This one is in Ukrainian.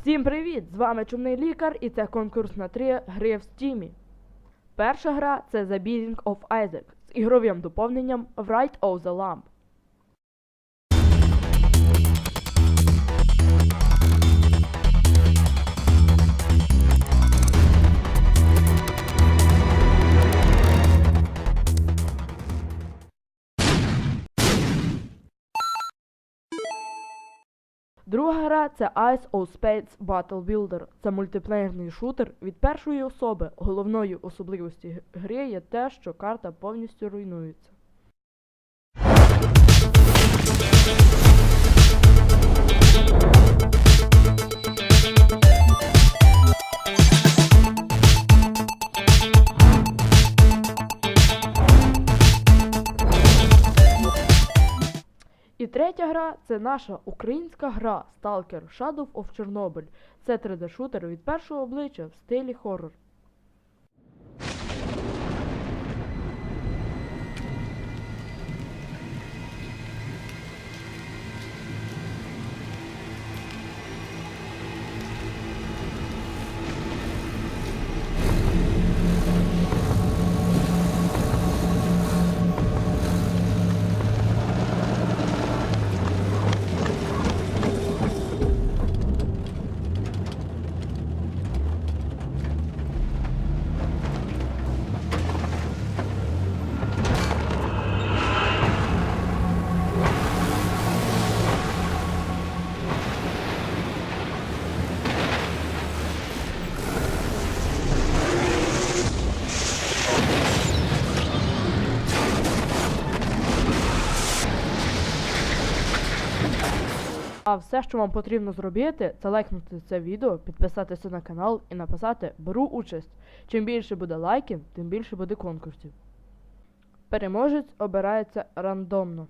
Всім привіт! З вами Чумний Лікар і це конкурс на три гри в стімі. Перша гра це The Beating of Isaac з ігровим доповненням Right of the Lamp. Друга гра це Ice of Spades Battle Builder. Це мультиплеєрний шутер від першої особи. Головною особливості гри є те, що карта повністю руйнується. Третя гра це наша українська гра Stalker Shadow of Chernobyl. Це 3D-шутер від першого обличчя в стилі хоррор. А все, що вам потрібно зробити, це лайкнути це відео, підписатися на канал і написати Беру участь. Чим більше буде лайків, тим більше буде конкурсів. Переможець обирається рандомно.